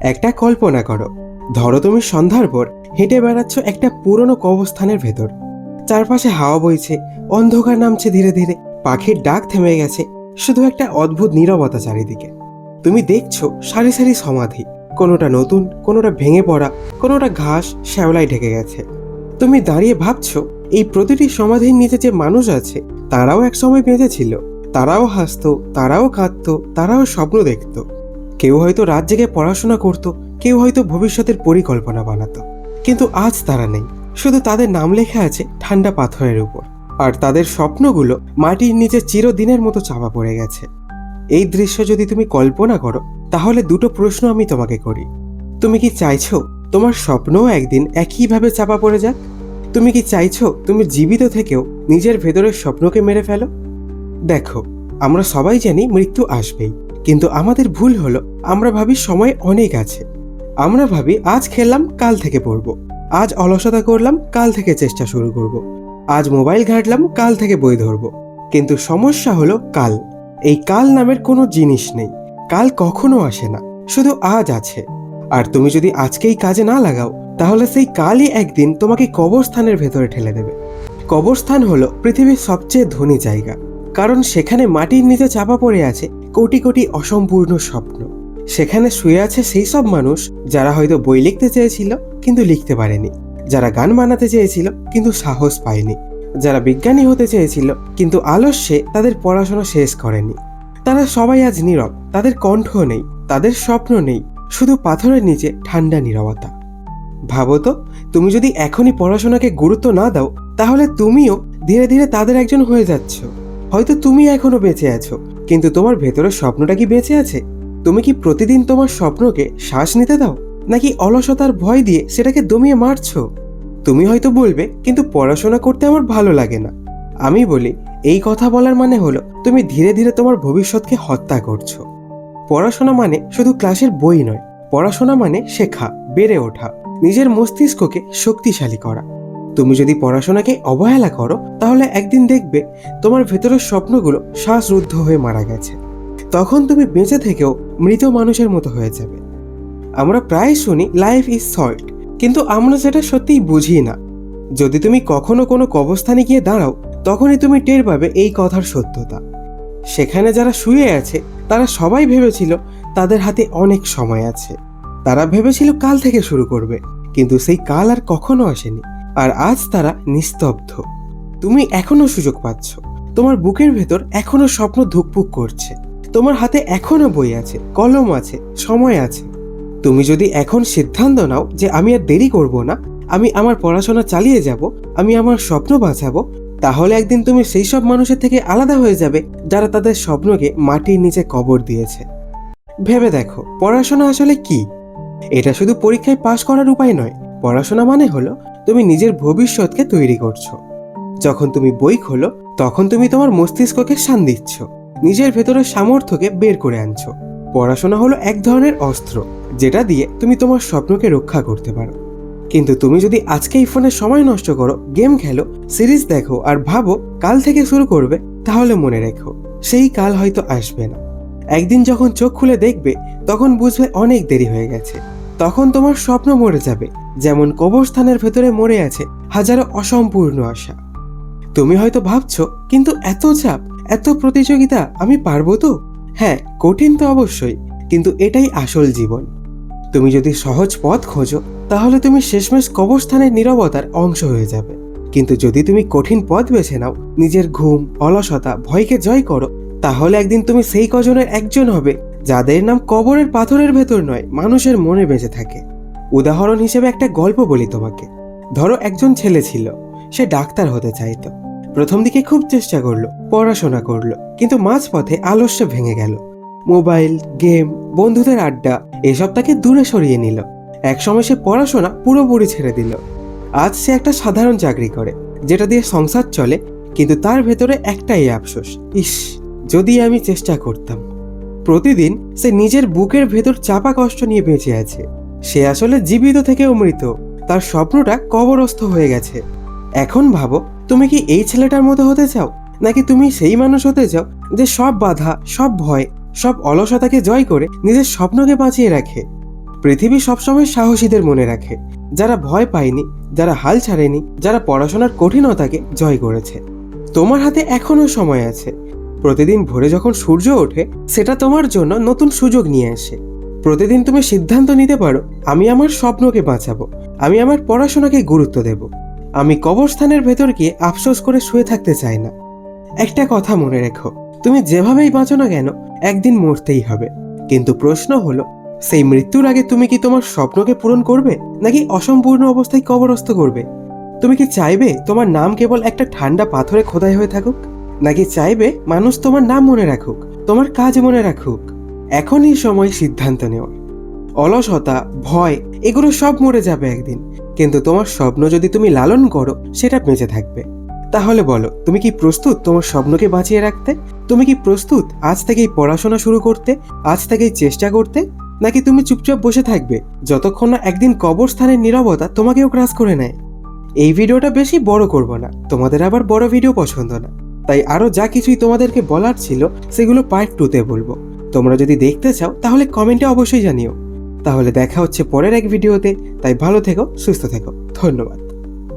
একটা কল্পনা করো। ধরো তুমি সন্ধ্যার পর হেঁটে বেড়াচ্ছ একটা পুরনো কবরস্থানের ভেতর। চারপাশে হাওয়া বইছে, অন্ধকার নামছে ধীরে ধীরে, পাখির ডাক থেমে গেছে, শুধু একটা অদ্ভুত নীরবতা চারিদিকে। তুমি দেখছ সারি সারি সমাধি, কোনোটা নতুন, কোনোটা ভেঙে পড়া, কোনোটা ঘাস শ্যাওলায় ঢেকে গেছে। তুমি দাঁড়িয়ে ভাবছ, এই প্রতিটি সমাধির নিচে যে মানুষ আছে, তারাও একসময় বেঁচে ছিল। তারাও হাসতো, তারাও কাঁদতো, তারাও স্বপ্ন দেখতো। কেউ হয়তো রাত জেগে পড়াশোনা করত, কেউ হয়তো ভবিষ্যতের পরিকল্পনা বানাতো। কিন্তু আজ তারা নেই। শুধু তাদের নাম লেখা আছে ঠান্ডা পাথরের উপর। আর তাদের স্বপ্নগুলো মাটির নিচে চিরদিনের মতো চাপা পড়ে গেছে। এই দৃশ্য যদি তুমি কল্পনা করো, তাহলে দুটো প্রশ্ন আমি তোমাকে করি। তুমি কি চাইছো তোমার স্বপ্নও একদিন একইভাবে চাপা পড়ে যাক? তুমি কি চাইছো তুমি জীবিত থেকেও নিজের ভেতরের স্বপ্নকে মেরে ফেলো? দেখো, আমরা সবাই জানি মৃত্যু আসবেই। কিন্তু আমাদের ভুল হলো, আমরা ভাবি সময় অনেক আছে। আমরা ভাবি, আজ খেললাম, কাল থেকে পড়ব। আজ অলসতা করলাম, কাল থেকে চেষ্টা শুরু করব। আজ মোবাইল ঘাঁটলাম, কাল থেকে বই ধরবো। কিন্তু সমস্যা হলো কাল। এই কাল নামের কোনো জিনিস নেই। কাল কখনো আসে না, শুধু আজ আছে। আর তুমি যদি আজকেই কাজে না লাগাও, তাহলে সেই কালই একদিন তোমাকে কবরস্থানের ভেতরে ঠেলে দেবে। কবরস্থান হলো পৃথিবীর সবচেয়ে ধনী জায়গা। কারণ সেখানে মাটির নিচে চাপা পড়ে আছে কোটি কোটি অসম্পূর্ণ স্বপ্ন। সেখানে শুয়ে আছে সেই সব মানুষ যারা হয়তো বই লিখতে চেয়েছিল, কিন্তু লিখতে পারেনি। যারা গান বানাতে চেয়েছিল, কিন্তু সাহস পায়নি। যারা বিজ্ঞানী হতে চেয়েছিল, কিন্তু আলস্যে তাদের পড়াশোনা শেষ করেনি। তারা সবাই আজ নীরব, তাদের কণ্ঠ নেই, তাদের স্বপ্ন নেই, শুধু পাথরের নিচে ঠান্ডা নীরবতা। ভাবো তো, তুমি যদি এখনই পড়াশোনাকে গুরুত্ব না দাও, তাহলে তুমিও ধীরে ধীরে তাদের একজন হয়ে যাচ্ছ। হয়তো তুমি এখনও বেঁচে আছো কিন্তু তোমার ভেতরের স্বপ্নটা কি বেঁচে আছে? তুমি কি প্রতিদিন তোমার স্বপ্নকে শ্বাস নিতে দাও? নাকি অলসতার ভয় দিয়ে সেটাকে দমিয়ে মারছো? তুমি হয়তো বলবে, কিন্তু পড়াশোনা করতে আমার ভালো লাগে না। আমি বলি, এই কথা বলার মানে হলো, তুমি ধীরে ধীরে তোমার ভবিষ্যৎকে হত্যা করছ। পড়াশোনা মানে শুধু ক্লাসের বই নয়, পড়াশোনা মানে শেখা, বেড়ে ওঠা, নিজের মস্তিষ্ককে শক্তিশালী করা। তুমি যদি পড়াশোনাকে অবহেলা করো, তাহলে একদিন দেখবে তোমার ভেতরের স্বপ্নগুলো শ্বাসরুদ্ধ হয়ে মারা গেছে। তখন তুমি বেঁচে থেকেও মৃত মানুষের মতো হয়ে যাবে। আমরা প্রায় শুনি লাইফ ইজ শর্ট কিন্তু আমরা সেটা সত্যিই বুঝি না। যদি তুমি কখনো কোনো কবস্থানে গিয়ে দাঁড়াও, তখনই তুমি টের পাবে এই কথার সত্যতা। সেখানে যারা শুয়ে আছে, তারা সবাই ভেবেছিল তাদের হাতে অনেক সময় আছে। তারা ভেবেছিল কাল থেকে শুরু করবে, কিন্তু সেই কাল আর কখনো আসেনি। আর আজ তারা নিস্তব্ধ। তুমি এখনও সুযোগ পাচ্ছ। তোমার বুকের ভেতর এখনও স্বপ্ন ধুকপুক করছে। তোমার হাতে এখনও বই আছে, কলম আছে, সময় আছে। তুমি যদি এখন সিদ্ধান্ত নাও যে আমি আর দেরি করব না, আমি আমার পড়াশোনা চালিয়ে যাব, আমি আমার স্বপ্ন বাঁচাবো, তাহলে একদিন তুমি সেই সব মানুষের থেকে আলাদা হয়ে যাবে যারা তাদের স্বপ্নকে মাটির নিচে কবর দিয়েছে। ভেবে দেখো, পড়াশোনা আসলে কি? এটা শুধু পরীক্ষায় পাশ করার উপায় নয়, পড়াশোনা মানে হলো তুমি নিজের ভবিষ্যৎকে তৈরি করছ। যখন তুমি বই খোলো, তখন তুমি তোমার মস্তিষ্ককে শান দিচ্ছ। নিজের ভেতরের সামর্থ্যকে বের করে আনছো। পড়াশোনা হলো এক ধরনের অস্ত্র, যেটা দিয়ে তুমি তোমার স্বপ্নকে রক্ষা করতে পারো। কিন্তু তুমি যদি আজকেই ফোনে সময় নষ্ট করো, গেম খেলো, সিরিজ দেখো আর ভাবো কাল থেকে শুরু করবে, তাহলে মনে রেখো, সেই কাল হয়তো আসবে না। একদিন যখন চোখ খুলে দেখবে, তখন বুঝবে অনেক দেরি হয়ে গেছে। তখন তোমার স্বপ্ন মরে যাবে, যেমন কবরস্থানের ভেতরে মরে আছে হাজারো অসম্পূর্ণ আশা। তুমি হয়তো ভাবছ, কিন্তু এত চাপ, এত প্রতিযোগিতা, আমি পারব তো? হ্যাঁ কঠিন তো অবশ্যই, কিন্তু এটাই আসল জীবন। তুমি যদি সহজ পথ খোঁজো, তাহলে তুমি শেষমেশ কবরস্থানের নীরবতার অংশ হয়ে যাবে। কিন্তু যদি তুমি কঠিন পথ বেছে নাও, নিজের ঘুম, অলসতা, ভয়কে জয় করো, তাহলে একদিন তুমি সেই কজনের একজন হবে যাদের নাম কবরের পাথরের ভেতর নয়, মানুষের মনে বেঁচে থাকে। উদাহরণ হিসেবে একটা গল্প বলি তোমাকে। ধরো একজন ছেলে ছিল, সে ডাক্তার হতে চাইতো। প্রথম দিকে খুব চেষ্টা করল, পড়াশোনা করল, কিন্তু মাঝপথে আলস্য ভেঙে গেল। মোবাইল, গেম, বন্ধুদের আড্ডা, এসব তাকে দূরে সরিয়ে নিল। একসময় সে পড়াশোনা পুরোপুরি ছেড়ে দিল। আজ সে একটা সাধারণ চাকরি করে, যেটা দিয়ে সংসার চলে, কিন্তু তার ভেতরে একটাই আফসোস, ইস, যদি আমি চেষ্টা করতাম। প্রতিদিন সে নিজের বুকের ভেতর চাপা কষ্ট নিয়ে বেঁচে আছে। সে আসলে জীবিত থেকেও মৃত। তার স্বপ্নটা কবরস্থ হয়ে গেছে। এখন ভাবো, তুমি কি এই ছেলেটার মতো হতে চাও? নাকি তুমি সেই মানুষ হতে চাও যে সব বাধা, সব ভয়, সব অলসতাকে জয় করে নিজের স্বপ্নকে বাঁচিয়ে রাখে? পৃথিবী সবসময় সাহসীদের মনে রাখে। যারা ভয় পায়নি, যারা হাল ছাড়েনি, যারা পড়াশোনার কঠিনতাকে জয় করেছে। তোমার হাতে এখনও সময় আছে। প্রতিদিন ভোরে যখন সূর্য ওঠে, সেটা তোমার জন্য নতুন সুযোগ নিয়ে আসে। প্রতিদিন তুমি সিদ্ধান্ত নিতে পারো, আমি আমার স্বপ্নকে বাঁচাবো, আমি আমার পড়াশোনাকে গুরুত্ব দেব। আমি কবরস্থানের ভেতর গিয়ে আফসোস করে শুয়ে থাকতে চাই না। একটা কথা মনে রেখো, তুমি যেভাবেই বাঁচো না কেন, একদিন মরতেই হবে। কিন্তু প্রশ্ন হলো, সেই মৃত্যুর আগে তুমি কি তোমার স্বপ্নকে পূরণ করবে, নাকি অসম্পূর্ণ অবস্থায় কবরস্থ করবে? তুমি কি চাইবে তোমার নাম কেবল একটা ঠান্ডা পাথরে খোদাই হয়ে থাকুক? নাকি চাইবে মানুষ তোমার নাম মনে রাখুক, তোমার কাজ মনে রাখুক? এখনই সময় সিদ্ধান্ত নেওয়ার। অলসতা, ভয়, এগুলো সব মরে যাবে একদিন। কিন্তু তোমার স্বপ্ন যদি তুমি লালন করো, সেটা বেঁচে থাকবে। তাহলে বলো, তুমি কি প্রস্তুত তোমার স্বপ্নকে বাঁচিয়ে রাখতে? তুমি কি প্রস্তুত আজ থেকেই পড়াশোনা শুরু করতে, আজ থেকেই চেষ্টা করতে? নাকি তুমি চুপচাপ বসে থাকবে, যতক্ষণ না একদিন কবরস্থানের নীরবতা তোমাকেও ক্রাস করে নেয়? এই ভিডিওটা বেশি বড় করব না, তোমাদের আবার বড় ভিডিও পছন্দ না। তাই আরও যা কিছুই তোমাদেরকে বলার ছিল, সেগুলো পার্ট টুতে বলব। তোমরা যদি দেখতে চাও, তাহলে কমেন্টে অবশ্যই জানিও। তাহলে দেখা হচ্ছে পরের এক ভিডিওতে তাই ভালো থেকো, সুস্থ থেকো। ধন্যবাদ।